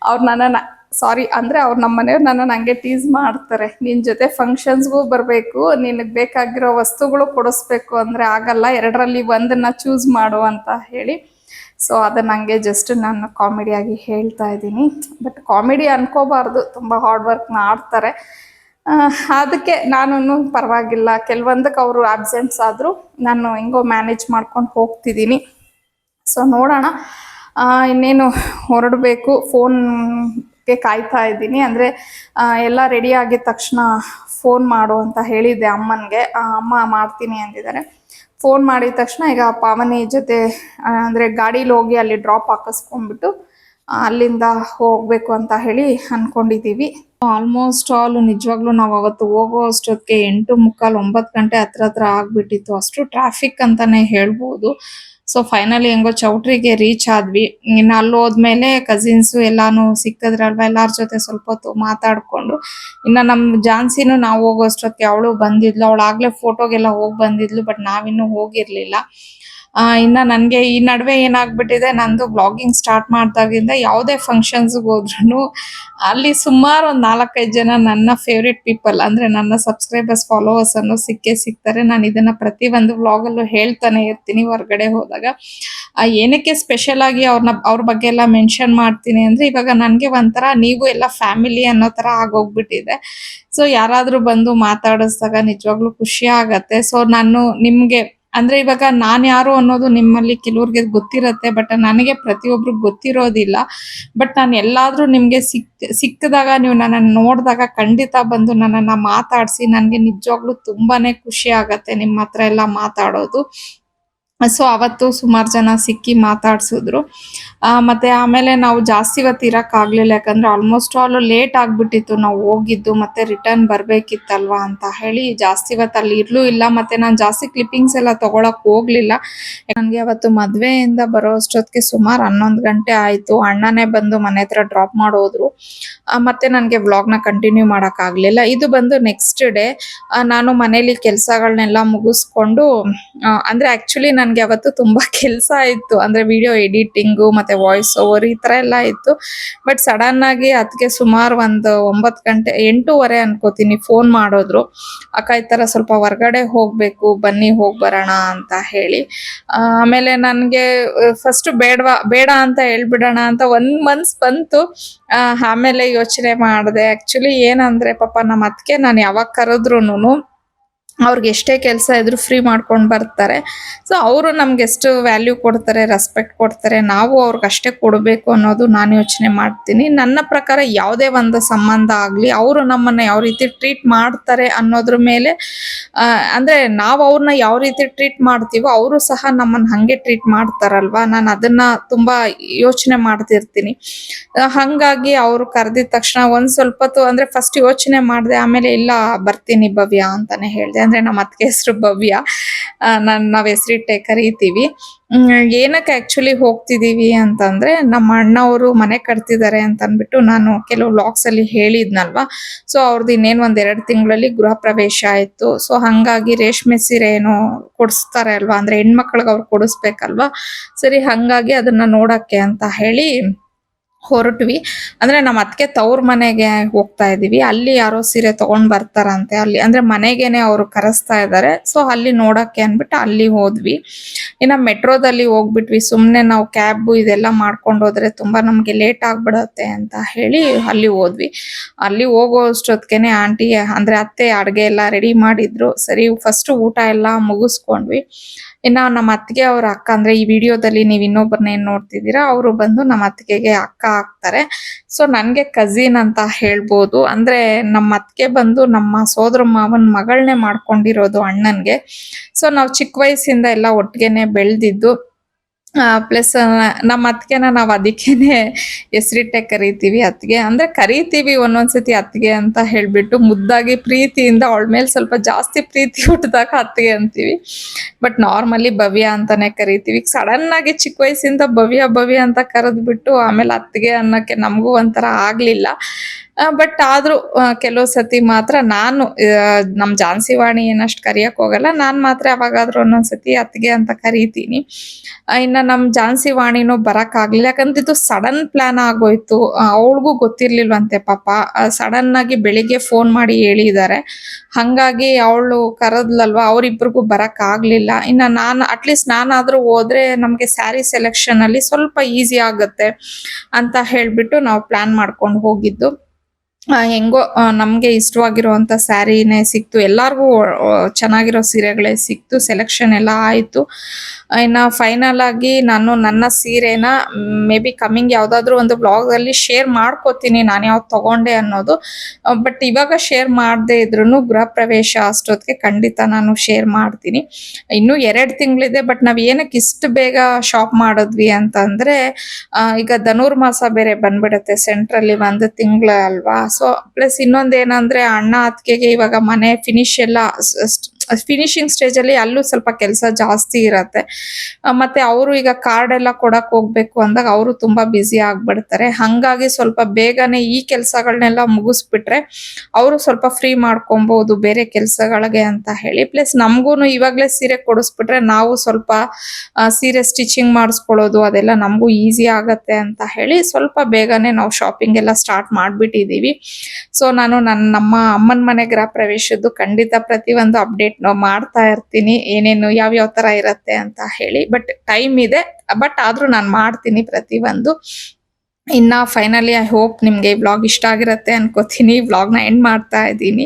ಅವ್ರು ನನ್ನನ್ನು ಸಾರಿ ಅಂದರೆ ಅವ್ರು ನಮ್ಮ ಮನೆಯವ್ರು ನನ್ನನ್ನು ಹಂಗೆ ಟೀಸ್ ಮಾಡ್ತಾರೆ. ನಿನ್ನ ಜೊತೆ ಫಂಕ್ಷನ್ಸ್ಗೂ ಬರಬೇಕು, ನಿನಗೆ ಬೇಕಾಗಿರೋ ವಸ್ತುಗಳು ಕೊಡಿಸ್ಬೇಕು ಅಂದರೆ ಆಗಲ್ಲ, ಎರಡರಲ್ಲಿ ಒಂದನ್ನು ಚೂಸ್ ಮಾಡು ಅಂತ ಹೇಳಿ. ಸೊ ಅದನ್ನ ಹಂಗೆ ಜಸ್ಟ್ ನಾನು ಕಾಮಿಡಿಯಾಗಿ ಹೇಳ್ತಾ ಇದ್ದೀನಿ. ಬಟ್ ಕಾಮಿಡಿ ಅನ್ಕೋಬಾರ್ದು, ತುಂಬ ಹಾರ್ಡ್ ವರ್ಕ್ ಮಾಡ್ತಾರೆ. ಅದಕ್ಕೆ ನಾನು ಪರವಾಗಿಲ್ಲ. ಕೆಲವೊಂದಕ್ಕೆ ಅವರು ಆಬ್ಸೆಂಟ್ಸ್ ಆದರೂ ನಾನು ಹೆಂಗೋ ಮ್ಯಾನೇಜ್ ಮಾಡ್ಕೊಂಡು ಹೋಗ್ತಿದ್ದೀನಿ ಸೊ ನೋಡೋಣ. ಇನ್ನೇನು ಹೊರಡಬೇಕು. ಫೋನ್ಗೆ ಕಾಯ್ತಾ ಇದ್ದೀನಿ. ಅಂದರೆ ಎಲ್ಲ ರೆಡಿ ಆಗಿದ ತಕ್ಷಣ ಫೋನ್ ಮಾಡು ಅಂತ ಹೇಳಿದ್ದೆ ಅಮ್ಮನಿಗೆ. ಅಮ್ಮ ಮಾಡ್ತೀನಿ ಅಂದಿದ್ದಾರೆ. ಫೋನ್ ಮಾಡಿದ ತಕ್ಷಣ ಈಗ ಪಾವನಿ ಜೊತೆ ಅಂದರೆ ಗಾಡೀಲಿ ಹೋಗಿ ಅಲ್ಲಿ ಡ್ರಾಪ್ ಹಾಕಿಸ್ಕೊಂಡ್ಬಿಟ್ಟು ಅಲ್ಲಿಂದ ಹೋಗಬೇಕು ಅಂತ ಹೇಳಿ ಅನ್ಕೊಂಡಿದ್ದೀವಿ ಆಲ್ಮೋಸ್ಟ್ ಆಲ್ ನಿಜವಾಗ್ಲೂ ನಾವು ಅವತ್ತು ಹೋಗೋ ಅಷ್ಟೊತ್ತಿಗೆ ಎಂಟು ಮುಕ್ಕಾಲು ಒಂಬತ್ತು ಗಂಟೆ ಹತ್ರ ಹತ್ರ ಆಗ್ಬಿಟ್ಟಿತ್ತು. ಅಷ್ಟು ಟ್ರಾಫಿಕ್ ಅಂತಾನೆ ಹೇಳ್ಬೋದು. ಸೊ ಫೈನಲಿ ಹೆಂಗೋ ಚೌಟ್ರಿಗೆ ರೀಚ್ ಆದ್ವಿ. ಇನ್ನು ಅಲ್ಲಿ ಹೋದ್ಮೇಲೆ ಕಸಿನ್ಸು ಎಲ್ಲಾನು ಸಿಕ್ಕದ್ರಲ್ವಾ ಎಲ್ಲಾರ ಜೊತೆ ಸ್ವಲ್ಪ ಹೊತ್ತು ಮಾತಾಡ್ಕೊಂಡು. ಇನ್ನ ನಮ್ಮ ಜಾನ್ಸಿನೂ ನಾವು ಹೋಗೋ ಅಷ್ಟೊತ್ತಿಗೆ ಅವಳು ಬಂದಿದ್ಲು. ಅವಳಾಗಲೇ ಫೋಟೋಗೆಲ್ಲ ಹೋಗಿ ಬಂದಿದ್ಲು ಬಟ್ ನಾವಿನ್ನೂ ಹೋಗಿರ್ಲಿಲ್ಲ. ಆ, ಇನ್ನ ನನ್ಗೆ ಈ ನಡುವೆ ಏನಾಗ್ಬಿಟ್ಟಿದೆ ನಂದು ಬ್ಲಾಗಿಂಗ್ ಸ್ಟಾರ್ಟ್ ಮಾಡ್ದಾಗಿಂದ ಯಾವುದೇ ಫಂಕ್ಷನ್ಸ್ಗೆ ಹೋದ್ರೂ ಅಲ್ಲಿ ಸುಮಾರು ಒಂದು ನಾಲ್ಕೈದು ಜನ ನನ್ನ ಫೇವ್ರೆಟ್ ಪೀಪಲ್ ಅಂದ್ರೆ ನನ್ನ ಸಬ್ಸ್ಕ್ರೈಬರ್ಸ್ ಫಾಲೋವರ್ಸ್ ಅನ್ನು ಸಿಕ್ಕೇ ಸಿಗ್ತಾರೆ. ನಾನು ಇದನ್ನ ಪ್ರತಿ ಒಂದು ವ್ಲಾಗಲ್ಲೂ ಹೇಳ್ತಾನೆ ಇರ್ತೀನಿ ಹೊರಗಡೆ ಹೋದಾಗ. ಏನಕ್ಕೆ ಸ್ಪೆಷಲ್ ಆಗಿ ಅವ್ರನ್ನ ಅವ್ರ ಬಗ್ಗೆ ಎಲ್ಲ ಮೆನ್ಷನ್ ಮಾಡ್ತೀನಿ ಅಂದ್ರೆ ಇವಾಗ ನನಗೆ ಒಂಥರ ನೀವು ಎಲ್ಲ ಫ್ಯಾಮಿಲಿ ಅನ್ನೋ ತರ ಆಗೋಗ್ಬಿಟ್ಟಿದೆ. ಸೊ ಯಾರಾದ್ರೂ ಬಂದು ಮಾತಾಡಿಸ್ದಾಗ ನಿಜವಾಗ್ಲೂ ಖುಷಿ ಆಗತ್ತೆ. ಸೊ ನಾನು ನಿಮ್ಗೆ ಅಂದ್ರೆ ಇವಾಗ ನಾನ್ ಯಾರು ಅನ್ನೋದು ನಿಮ್ಮಲ್ಲಿ ಕೆಲವ್ರಿಗೆ ಗೊತ್ತಿರತ್ತೆ ಬಟ್ ನನಗೆ ಪ್ರತಿಯೊಬ್ರಿಗೆ ಗೊತ್ತಿರೋದಿಲ್ಲ. ಬಟ್ ನಾನು ಎಲ್ಲಾದ್ರೂ ನಿಮ್ಗೆ ಸಿಕ್, ಸಿಕ್ಕಿದಾಗ ನೀವು ನನ್ನನ್ನು ನೋಡಿದಾಗ ಖಂಡಿತ ಬಂದು ನನ್ನನ್ನ ಮಾತಾಡಿಸಿ ನನಗೆ ನಿಜವಾಗ್ಲು ತುಂಬಾನೇ ಖುಷಿ ಆಗತ್ತೆ ನಿಮ್ಮ ಹತ್ರ ಎಲ್ಲ ಮಾತಾಡೋದು. ಸೊ ಅವತ್ತು ಸುಮಾರು ಜನ ಸಿಕ್ಕಿ ಮಾತಾಡ್ಸಿದ್ರು. ಮತ್ತೆ ಆಮೇಲೆ ನಾವು ಜಾಸ್ತಿ ಇವತ್ತು ಇರೋಕ್ಕಾಗಲಿಲ್ಲ, ಯಾಕಂದ್ರೆ ಆಲ್ಮೋಸ್ಟ್ ಆಲ್ ಲೇಟ್ ಆಗಿಬಿಟ್ಟಿತ್ತು. ನಾವು ಹೋಗಿದ್ದು, ಮತ್ತೆ ರಿಟರ್ನ್ ಬರಬೇಕಿತ್ತಲ್ವಾ ಅಂತ ಹೇಳಿ ಜಾಸ್ತಿ ಇವತ್ತು ಅಲ್ಲಿ ಇರ್ಲೂ ಇಲ್ಲ. ಮತ್ತೆ ನಾನು ಜಾಸ್ತಿ ಕ್ಲಿಪ್ಪಿಂಗ್ಸ್ ಎಲ್ಲ ತಗೊಳಕ್ ಹೋಗ್ಲಿಲ್ಲ. ನನಗೆ ಅವತ್ತು ಮದುವೆಯಿಂದ ಬರೋ ಅಷ್ಟೊತ್ತಿಗೆ ಸುಮಾರು ಹನ್ನೊಂದು ಗಂಟೆ ಆಯಿತು. ಅಣ್ಣನೇ ಬಂದು ಮನೆ ಹತ್ರ ಡ್ರಾಪ್ ಮಾಡೋದ್ರು. ಮತ್ತೆ ನನಗೆ ವ್ಲಾಗ್ನ ಕಂಟಿನ್ಯೂ ಮಾಡೋಕ್ಕಾಗಲಿಲ್ಲ ಇದು ಬಂದು ನೆಕ್ಸ್ಟ್ ಡೇ ನಾನು ಮನೇಲಿ ಕೆಲಸಗಳನ್ನೆಲ್ಲ ಮುಗಿಸ್ಕೊಂಡು ಅಂದ್ರೆ ಆಕ್ಚುಲಿ ನನಗೆ ಅವತ್ತು ತುಂಬಾ ಕೆಲಸ ಇತ್ತು. ಅಂದ್ರೆ ವಿಡಿಯೋ ಎಡಿಟಿಂಗು ಮತ್ತೆ ವಾಯ್ಸ್ ಓವರ್ ಈ ಥರ ಎಲ್ಲ ಇತ್ತು. ಬಟ್ ಸಡನ್ ಆಗಿ ಅದಕ್ಕೆ ಸುಮಾರು ಒಂದು ಒಂಬತ್ತು ಗಂಟೆ, ಎಂಟೂವರೆ ಅನ್ಕೋತೀನಿ ಫೋನ್ ಮಾಡಿದ್ರು. ಅಕ್ಕ ಈ ತರ ಸ್ವಲ್ಪ ಹೊರಗಡೆ ಹೋಗ್ಬೇಕು, ಬನ್ನಿ ಹೋಗಿ ಬರೋಣ ಅಂತ ಹೇಳಿ. ಆಮೇಲೆ ನನಗೆ ಫಸ್ಟ್ ಬೇಡವಾ, ಬೇಡ ಅಂತ ಹೇಳ್ಬಿಡೋಣ ಅಂತ ಒಂದ್ ಮಂತ್ಸ್ ಬಂತು. ಆಮೇಲೆ ಯೋಚನೆ ಮಾಡಿದೆ. ಆಕ್ಚುಲಿ ಏನಂದ್ರೆ ಪಾಪ ನಮ್ಮ ಅದಕ್ಕೆ ನಾನು ಯಾವಾಗ ಕರೆದ್ರುನು ಅವ್ರಿಗೆ ಎಷ್ಟೇ ಕೆಲಸ ಇದ್ರು ಫ್ರೀ ಮಾಡ್ಕೊಂಡು ಬರ್ತಾರೆ. ಸೊ ಅವರು ನಮ್ಗೆ ಎಷ್ಟು ವ್ಯಾಲ್ಯೂ ಕೊಡ್ತಾರೆ ರೆಸ್ಪೆಕ್ಟ್ ಕೊಡ್ತಾರೆ, ನಾವು ಅವ್ರಿಗೆ ಅಷ್ಟೇ ಕೊಡಬೇಕು ಅನ್ನೋದು ನಾನು ಯೋಚನೆ ಮಾಡ್ತೀನಿ. ನನ್ನ ಪ್ರಕಾರ ಯಾವುದೇ ಒಂದು ಸಂಬಂಧ ಆಗಲಿ, ಅವರು ನಮ್ಮನ್ನ ಯಾವ ರೀತಿ ಟ್ರೀಟ್ ಮಾಡ್ತಾರೆ ಅನ್ನೋದ್ರ ಮೇಲೆ ಅಂದ್ರೆ ನಾವು ಅವ್ರನ್ನ ಯಾವ ರೀತಿ ಟ್ರೀಟ್ ಮಾಡ್ತೀವೋ, ಅವರು ಸಹ ನಮ್ಮನ್ನ ಹಾಗೆ ಟ್ರೀಟ್ ಮಾಡ್ತಾರಲ್ವಾ? ನಾನು ಅದನ್ನ ತುಂಬಾ ಯೋಚನೆ ಮಾಡ್ತಿರ್ತೀನಿ. ಹಾಗಾಗಿ ಅವರು ಕರೆದಿದ ತಕ್ಷಣ ಒಂದು ಸ್ವಲ್ಪ ಅಂದ್ರೆ ಫಸ್ಟ್ ಯೋಚನೆ ಮಾಡಿದೆ, ಆಮೇಲೆ ಇಲ್ಲ, ಬರ್ತೀನಿ ಭವ್ಯ ಅಂತಾನೆ ಹೇಳ್ದೆ. ಅಂದ್ರೆ ನಮ್ಮ ಅತ್ತಿಗೆ ಹೆಸರು ಭವ್ಯ. ನಾನು ನಾವ್ ಹೆಸರಿಟ್ಟೆ ಕರೀತೀವಿ. ಏನಕ್ಕೆ ಆಕ್ಚುಲಿ ಹೋಗ್ತಿದೀವಿ ಅಂತಂದ್ರೆ ನಮ್ಮ ಅಣ್ಣವರು ಮನೆ ಕಟ್ತಿದ್ದಾರೆ ಅಂತ ಅಂದ್ಬಿಟ್ಟು ನಾನು ಕೆಲವು ವ್ಲಾಗ್ಸ್ ಅಲ್ಲಿ ಹೇಳಿದ್ನಲ್ವಾ. ಸೊ ಅವ್ರದ್ದು ಇನ್ನೇನು ಒಂದ್ ಎರಡ್ ತಿಂಗಳಲ್ಲಿ ಗೃಹ ಪ್ರವೇಶ ಆಯ್ತು. ಸೊ ಹಂಗಾಗಿ ರೇಷ್ಮೆ ಸೀರೆ ಏನೋ ಕೊಡಿಸ್ತಾರೆ ಅಲ್ವಾ? ಅಂದ್ರೆ ಹೆಣ್ಮಕ್ಳಿಗೆ ಅವ್ರು ಕೊಡಿಸ್ಬೇಕಲ್ವಾ? ಸರಿ, ಹಂಗಾಗಿ ಅದನ್ನ ನೋಡಕ್ಕೆ ಅಂತ ಹೇಳಿ ಹೊರಟ್ವಿ. ಅಂದ್ರೆ ನಮ್ಮ ಅತ್ತಿಗೆ ತವ್ರ ಮನೆಗೆ ಹೋಗ್ತಾ ಇದೀವಿ. ಅಲ್ಲಿ ಯಾರೋ ಸೀರೆ ತಗೊಂಡ್ ಬರ್ತಾರಂತೆ. ಅಲ್ಲಿ ಅಂದ್ರೆ ಮನೆಗೇನೆ ಅವರು ಕರೆಸ್ತಾ ಇದ್ದಾರೆ ಸೊ ಅಲ್ಲಿ ನೋಡಕ್ಕೆ ಅನ್ಬಿಟ್ಟು ಅಲ್ಲಿ ಹೋದ್ವಿ. ಇನ್ನ ಮೆಟ್ರೋದಲ್ಲಿ ಹೋಗ್ಬಿಟ್ವಿ. ಸುಮ್ನೆ ನಾವು ಕ್ಯಾಬ್ ಇದೆಲ್ಲ ಮಾಡ್ಕೊಂಡು ಹೋದ್ರೆ ತುಂಬಾ ನಮ್ಗೆ ಲೇಟ್ ಆಗ್ಬಿಡತ್ತೆ ಅಂತ ಹೇಳಿ ಅಲ್ಲಿ ಹೋದ್ವಿ. ಅಲ್ಲಿ ಹೋಗೋ ಅಷ್ಟೊತ್ತಿಗೆ ಆಂಟಿ, ಅಂದ್ರೆ ಅತ್ತೆ ಅಡ್ಗೆ ಎಲ್ಲ ರೆಡಿ ಮಾಡಿದ್ರು. ಸರಿ ಫಸ್ಟ್ ಊಟ ಎಲ್ಲ ಮುಗಿಸ್ಕೊಂಡ್ವಿ. ಇನ್ನ ನಮ್ಮ ಅತ್ತಿಗೆ ಅವ್ರ ಅಕ್ಕ ಅಂದ್ರೆ ಈ ವಿಡಿಯೋದಲ್ಲಿ ನೀವು ಇನ್ನೊಬ್ಬರನ್ನ ಏನ್ ನೋಡ್ತಿದ್ದೀರಾ, ಅವರು ಬಂದು ನಮ್ಮ ಅತ್ತಿಗೆಗೆ ಅಕ್ಕ ಆಗ್ತಾರೆ. ಸೊ ನನ್ಗೆ ಕಸಿನ್ ಅಂತ ಹೇಳ್ಬೋದು. ಅಂದ್ರೆ ನಮ್ಮ ಅತ್ತಿಗೆ ಬಂದು ನಮ್ಮ ಸೋದರ ಮಾವನ್ ಮಗಳನ್ನೇ ಮಾಡ್ಕೊಂಡಿರೋದು ಅಣ್ಣನ್ಗೆ. ಸೊ ನಾವು ಚಿಕ್ಕ ವಯಸ್ಸಿಂದ ಎಲ್ಲ ಒಟ್ಟಿಗೆನೆ ಬೆಳೆದಿದ್ದು. ಪ್ಲಸ್ ನಮ್ಮ ಅತ್ತಿಗೆನ ನಾವು ಅದಕ್ಕೇನೆ ಹೆಸರಿಟ್ಟೆ ಕರಿತೀವಿ ಅತ್ತಿಗೆ. ಅಂದ್ರೆ ಕರಿತೀವಿ ಒಂದೊಂದ್ಸತಿ ಅತ್ತಿಗೆ ಅಂತ ಹೇಳಿಬಿಟ್ಟು ಮುದ್ದಾಗಿ ಪ್ರೀತಿಯಿಂದ ಅವಳ ಮೇಲೆ ಸ್ವಲ್ಪ ಜಾಸ್ತಿ ಪ್ರೀತಿ ಹುಟ್ಟಿದಾಗ ಅತ್ತಿಗೆ ಅಂತೀವಿ. ಬಟ್ ನಾರ್ಮಲಿ ಭವ್ಯ ಅಂತಾನೆ ಕರಿತೀವಿ. ಸಡನ್ ಆಗಿ ಚಿಕ್ಕ ವಯಸ್ಸಿಂದ ಭವ್ಯ ಭವ್ಯ ಅಂತ ಕರೆದ್ಬಿಟ್ಟು ಆಮೇಲೆ ಅತ್ತಿಗೆ ಅನ್ನಕ್ಕೆ ನಮಗೂ ಒಂಥರ ಆಗ್ಲಿಲ್ಲ. ಬಟ್ ಆದ್ರೂ ಕೆಲವು ಸತಿ ಮಾತ್ರ ನಾನು ನಮ್ ಝಾನ್ಸಿ ವಾಣಿ ಏನಷ್ಟು ಕರಿಯಕ್ ಹೋಗಲ್ಲ, ನಾನ್ ಮಾತ್ರ ಯಾವಾಗಾದ್ರೂ ಒಂದೊಂದ್ಸತಿ ಅತ್ತಿಗೆ ಅಂತ ಕರಿತೀನಿ. ಇನ್ನ ನಮ್ ಝಾನ್ಸಿ ವಾಣಿನೂ ಬರಕ್ ಆಗ್ಲಿಲ್ಲ, ಯಾಕಂದ್ರೆ ಇದು ಸಡನ್ ಪ್ಲಾನ್ ಆಗೋಯ್ತು. ಅವಳಿಗೂ ಗೊತ್ತಿರ್ಲಿಲ್ವಂತೆ ಪಾಪ. ಸಡನ್ ಆಗಿ ಬೆಳಿಗ್ಗೆ ಫೋನ್ ಮಾಡಿ ಹೇಳಿದ್ದಾರೆ ಹಂಗಾಗಿ ಅವಳು ಕರೆದ್ಲಲ್ವಾ, ಅವ್ರಿಬ್ರಿಗೂ ಬರಕ್ ಆಗ್ಲಿಲ್ಲ. ಇನ್ನ ನಾನು ಅಟ್ಲೀಸ್ಟ್ ನಾನಾದ್ರೂ ಹೋದ್ರೆ ನಮ್ಗೆ ಸ್ಯಾರಿ ಸೆಲೆಕ್ಷನ್ ಅಲ್ಲಿ ಸ್ವಲ್ಪ ಈಸಿ ಆಗುತ್ತೆ ಅಂತ ಹೇಳ್ಬಿಟ್ಟು ನಾವು ಪ್ಲಾನ್ ಮಾಡ್ಕೊಂಡು ಹೋಗಿದ್ದು. ಹೆಂಗೋ ನಮಗೆ ಇಷ್ಟವಾಗಿರುವಂತ ಸ್ಯಾರಿನೇ ಸಿಕ್ತು. ಎಲ್ಲರಿಗೂ ಚೆನ್ನಾಗಿರೋ ಸೀರೆಗಳೇ ಸಿಕ್ತು. ಸೆಲೆಕ್ಷನ್ ಎಲ್ಲ ಆಯ್ತು. ಇನ್ನು ಫೈನಲ್ ಆಗಿ ನಾನು ನನ್ನ ಸೀರೆನ ಮೇ ಬಿ ಕಮ್ಮಿಂಗ್ ಯಾವ್ದಾದ್ರು ಒಂದು ಬ್ಲಾಗ್ ಅಲ್ಲಿ ಶೇರ್ ಮಾಡ್ಕೋತೀನಿ. ನಾನು ಯಾವ್ದು ತಗೊಂಡೆ ಅನ್ನೋದು. ಬಟ್ ಇವಾಗ ಶೇರ್ ಮಾಡದೇ ಇದ್ರು ಗೃಹ ಪ್ರವೇಶ ಅಷ್ಟೊತ್ತಿಗೆ ಖಂಡಿತ ನಾನು ಶೇರ್ ಮಾಡ್ತೀನಿ. ಇನ್ನು ಎರಡ್ ತಿಂಗಳಿದೆ ಬಟ್ ನಾವ್ ಏನಕ್ಕೆ ಇಷ್ಟು ಬೇಗ ಶಾಪ್ ಮಾಡಿದ್ವಿ ಅಂತಂದ್ರೆ ಈಗ ಧನುರ್ಮಾಸ ಬೇರೆ ಬಂದ್ಬಿಡುತ್ತೆ. ಸೆಂಟ್ರಲ್ಲಿ ಒಂದು ತಿಂಗಳ ಅಲ್ವಾ? ಸೊ ಪ್ಲಸ್ ಇನ್ನೊಂದೇನಂದ್ರೆ ಅಣ್ಣ ಅತ್ತಿಗೆಗೆ ಇವಾಗ ಮನೆ ಫಿನಿಶ್ ಎಲ್ಲ ಫಿನಿಶಿಂಗ್ ಸ್ಟೇಜ್ ಅಲ್ಲಿ ಅಲ್ಲೂ ಸ್ವಲ್ಪ ಕೆಲಸ ಜಾಸ್ತಿ ಇರತ್ತೆ. ಮತ್ತೆ ಅವರು ಈಗ ಕಾರ್ಡ್ ಎಲ್ಲ ಕೊಡಕ್ ಹೋಗ್ಬೇಕು ಅಂದಾಗ ಅವರು ತುಂಬಾ ಬ್ಯುಸಿ ಆಗ್ಬಿಡ್ತಾರೆ. ಹಂಗಾಗಿ ಸ್ವಲ್ಪ ಬೇಗನೆ ಈ ಕೆಲಸಗಳನ್ನೆಲ್ಲ ಮುಗಿಸ್ಬಿಟ್ರೆ ಅವರು ಸ್ವಲ್ಪ ಫ್ರೀ ಮಾಡ್ಕೊಬಹುದು ಬೇರೆ ಕೆಲಸಗಳಿಗೆ ಅಂತ ಹೇಳಿ. ಪ್ಲಸ್ ನಮ್ಗೂನು ಇವಾಗ್ಲೇ ಸೀರೆ ಕೊಡಿಸ್ಬಿಟ್ರೆ ನಾವು ಸ್ವಲ್ಪ ಸೀರೆ ಸ್ಟಿಚಿಂಗ್ ಮಾಡಿಸ್ಕೊಳ್ಳೋದು ಅದೆಲ್ಲ ನಮಗೂ ಈಸಿ ಆಗತ್ತೆ ಅಂತ ಹೇಳಿ ಸ್ವಲ್ಪ ಬೇಗನೆ ನಾವು ಶಾಪಿಂಗ್ ಎಲ್ಲ ಸ್ಟಾರ್ಟ್ ಮಾಡ್ಬಿಟ್ಟಿದೀವಿ. ಸೊ ನಾನು ನನ್ನ, ನಮ್ಮ ಅಮ್ಮನ ಮನೆ ಗೃಹ ಪ್ರವೇಶದ್ದು ಖಂಡಿತ ಪ್ರತಿಯೊಂದು ಅಪ್ಡೇಟ್ ಮಾಡ್ತಾ ಇರ್ತೀನಿ, ಏನೇನು ಯಾವ ಯಾವ ತರ ಇರತ್ತೆ ಅಂತ ಹೇಳಿ. ಬಟ್ ಟೈಮ್ ಇದೆ. ಬಟ್ ಆದ್ರೂ ನಾನು ಮಾಡ್ತೀನಿ ಪ್ರತಿಯೊಂದು. ಇನ್ನ ಫೈನಲಿ ಐ ಹೋಪ್ ನಿಮಗೆ ಈ ವ್ಲಾಗ್ ಇಷ್ಟ ಆಗಿರುತ್ತೆ ಅನ್ಕೋತೀನಿ. ವ್ಲಾಗ್ನ ಎಂಡ್ ಮಾಡ್ತಾ ಇದ್ದೀನಿ.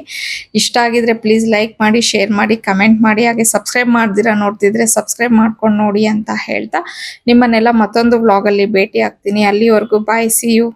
ಇಷ್ಟ ಆಗಿದ್ರೆ ಪ್ಲೀಸ್ ಲೈಕ್ ಮಾಡಿ ಶೇರ್ ಮಾಡಿ ಕಮೆಂಟ್ ಮಾಡಿ. ಹಾಗೆ ಸಬ್ಸ್ಕ್ರೈಬ್ ಮಾಡ್ದಿರಾ ನೋಡ್ತಿದ್ರೆ ಸಬ್ಸ್ಕ್ರೈಬ್ ಮಾಡ್ಕೊಂಡು ನೋಡಿ ಅಂತ ಹೇಳ್ತಾ. ನಿಮ್ಮನ್ನೆಲ್ಲ ಮತ್ತೊಂದು ವ್ಲಾಗಲ್ಲಿ ಭೇಟಿ ಆಗ್ತೀನಿ. ಅಲ್ಲಿವರೆಗೂ ಬಾಯ್ ಸಿ ಯು